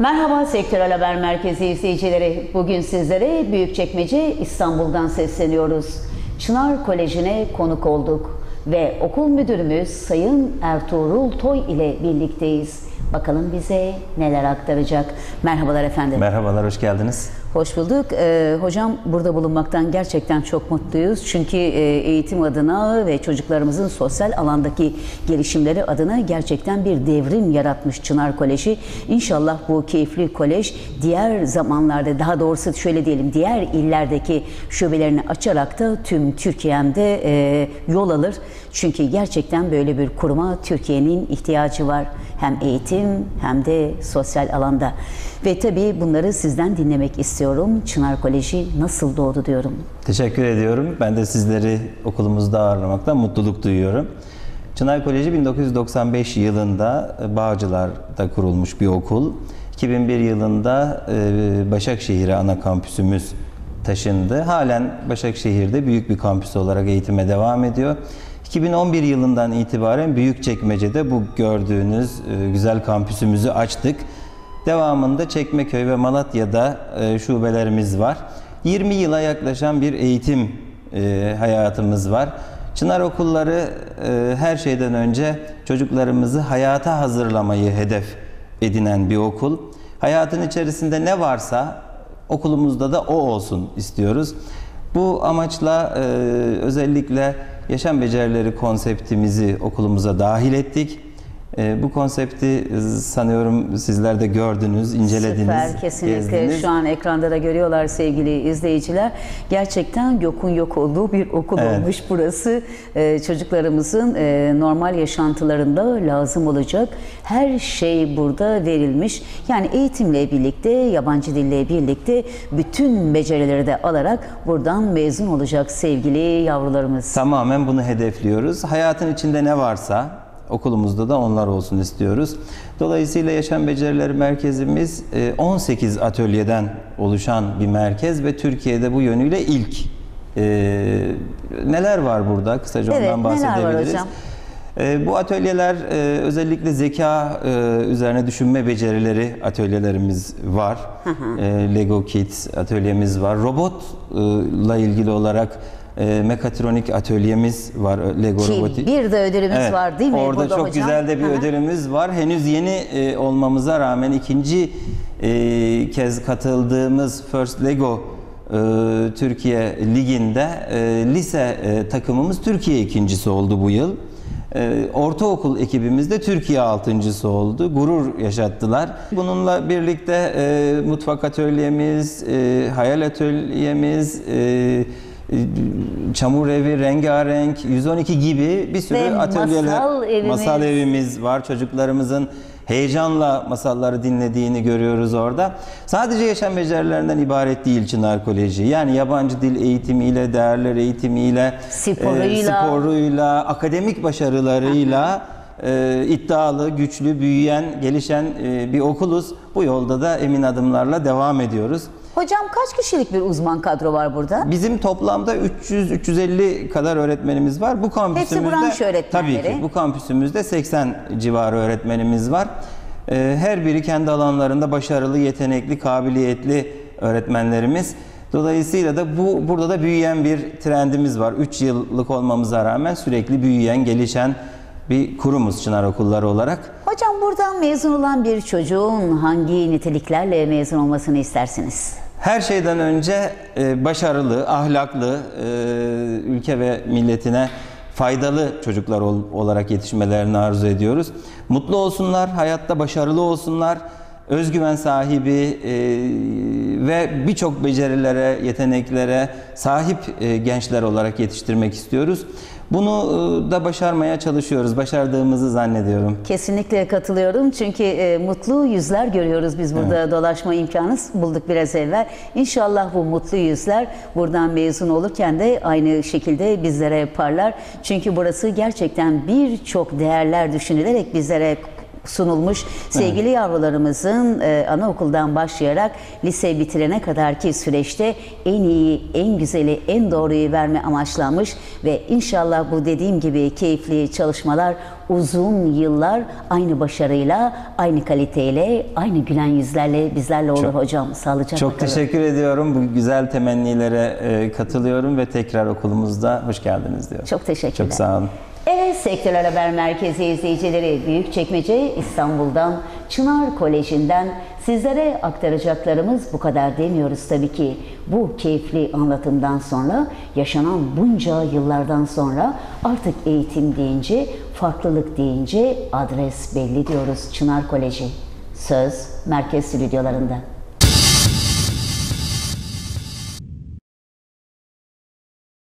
Merhaba Sektörel Haber Merkezi izleyicileri. Bugün sizlere Büyükçekmece İstanbul'dan sesleniyoruz. Çınar Koleji'ne konuk olduk ve okul müdürümüz Sayın Ertuğrul Toy ile birlikteyiz. Bakalım bize neler aktaracak. Merhabalar efendim. Merhabalar, hoş geldiniz. Hoş bulduk. Ee, hocam burada bulunmaktan gerçekten çok mutluyuz. Çünkü e, eğitim adına ve çocuklarımızın sosyal alandaki gelişimleri adına gerçekten bir devrim yaratmış Çınar Koleji. İnşallah bu keyifli kolej diğer zamanlarda daha doğrusu şöyle diyelim diğer illerdeki şubelerini açarak da tüm Türkiye'de e, yol alır. Çünkü gerçekten böyle bir kuruma Türkiye'nin ihtiyacı var. Hem eğitim hem de sosyal alanda. Ve tabii bunları sizden dinlemek istiyorum. Çınar Koleji nasıl doğdu diyorum. Teşekkür ediyorum. Ben de sizleri okulumuzda ağırlamaktan mutluluk duyuyorum. Çınar Koleji 1995 yılında Bağcılar'da kurulmuş bir okul. 2001 yılında e, Başakşehir'e ana kampüsümüz taşındı. Halen Başakşehir'de büyük bir kampüs olarak eğitime devam ediyor. 2011 yılından itibaren Büyükçekmece'de bu gördüğünüz e, güzel kampüsümüzü açtık. Devamında Çekmeköy ve Malatya'da e, şubelerimiz var. 20 yıla yaklaşan bir eğitim e, hayatımız var. Çınar okulları e, her şeyden önce çocuklarımızı hayata hazırlamayı hedef edinen bir okul. Hayatın içerisinde ne varsa okulumuzda da o olsun istiyoruz. Bu amaçla e, özellikle yaşam becerileri konseptimizi okulumuza dahil ettik. E, bu konsepti e, sanıyorum sizler de gördünüz, incelediniz, Süper, kesinlikle. gezdiniz. Şu an ekranda da görüyorlar sevgili izleyiciler. Gerçekten yokun yok olduğu bir okul Evet. olmuş burası. Ee, çocuklarımızın e, normal yaşantılarında lazım olacak her şey burada verilmiş. Yani eğitimle birlikte, yabancı dille birlikte bütün becerileri de alarak buradan mezun olacak sevgili yavrularımız. Tamamen bunu hedefliyoruz. Hayatın içinde ne varsa okulumuzda da onlar olsun istiyoruz. Dolayısıyla Yaşam Becerileri Merkezimiz e, 18 atölyeden oluşan bir merkez ve Türkiye'de bu yönüyle ilk. E, neler var burada? Kısaca Evet, ondan neler var bahsedebiliriz. hocam? E, bu atölyeler e, özellikle zeka e, üzerine düşünme becerileri atölyelerimiz var. E, Lego Kids atölyemiz var. Robotla ilgili olarak e, mekatronik atölyemiz var. e, Lego Ki robotik. bir de ödülümüz Evet, var değil mi? Orada çok hocam? güzel de bir Hı hı. ödülümüz var. Henüz yeni e, olmamıza rağmen ikinci e, kez katıldığımız First Lego e, Türkiye Ligi'nde e, lise e, takımımız Türkiye ikincisi oldu bu yıl. E, ortaokul ekibimiz de Türkiye altıncısı oldu. Gurur yaşattılar. Bununla birlikte e, mutfak atölyemiz, e, hayal atölyemiz, e, çamur evi, rengarenk, 112 gibi bir sürü Ve atölyeler, masal evimiz. masal evimiz var. Çocuklarımızın heyecanla masalları dinlediğini görüyoruz orada. Sadece yaşam becerilerinden ibaret değil Çınar Koleji. Yani yabancı dil eğitimiyle, değerler eğitimiyle, Sporuyla. sporuyla, akademik başarılarıyla e, iddialı, güçlü, büyüyen, gelişen e, bir okuluz. Bu yolda da emin adımlarla devam ediyoruz. Hocam kaç kişilik bir uzman kadro var burada? Bizim toplamda 300-350 kadar öğretmenimiz var. Bu kampüsümüzde branş öğretmenleri. Tabii ki bu kampüsümüzde 80 civarı öğretmenimiz var. Ee, Her biri kendi alanlarında başarılı, yetenekli, kabiliyetli öğretmenlerimiz. Dolayısıyla da bu burada da büyüyen bir trendimiz var. 3 yıllık olmamıza rağmen sürekli büyüyen, gelişen bir kurumuz Çınar Okulları olarak. Hocam buradan mezun olan bir çocuğun hangi niteliklerle mezun olmasını istersiniz? Her şeyden önce e, başarılı, ahlaklı, e, ülke ve milletine faydalı çocuklar ol- olarak yetişmelerini arzu ediyoruz. Mutlu olsunlar, hayatta başarılı olsunlar, özgüven sahibi e, ve birçok becerilere, yeteneklere sahip e, gençler olarak yetiştirmek istiyoruz. Bunu e, da başarmaya çalışıyoruz. Başardığımızı zannediyorum. Kesinlikle katılıyorum çünkü e, mutlu yüzler görüyoruz biz burada dolaşma imkanı bulduk biraz evvel. İnşallah bu mutlu yüzler buradan mezun olurken de aynı şekilde bizlere parlar. Çünkü burası gerçekten birçok değerler düşünülerek bizlere sunulmuş. Sevgili yavrularımızın e, anaokuldan başlayarak lise bitirene kadarki süreçte en iyi, en güzeli, en doğruyu verme amaçlanmış ve inşallah bu dediğim gibi keyifli çalışmalar uzun yıllar aynı başarıyla, aynı kaliteyle, aynı gülen yüzlerle bizlerle olur Çok- hocam. Sağlıcakla Çok kalın. teşekkür ediyorum. Bu güzel temennilere e, katılıyorum ve tekrar okulumuzda hoş geldiniz diyorum. Çok teşekkürler. Çok sağ olun. Evet Sektörel Haber Merkezi izleyicileri Büyükçekmece İstanbul'dan Çınar Koleji'nden sizlere aktaracaklarımız bu kadar demiyoruz tabii ki. Bu keyifli anlatımdan sonra yaşanan bunca yıllardan sonra artık eğitim deyince, farklılık deyince adres belli diyoruz Çınar Koleji. Söz merkez stüdyolarında.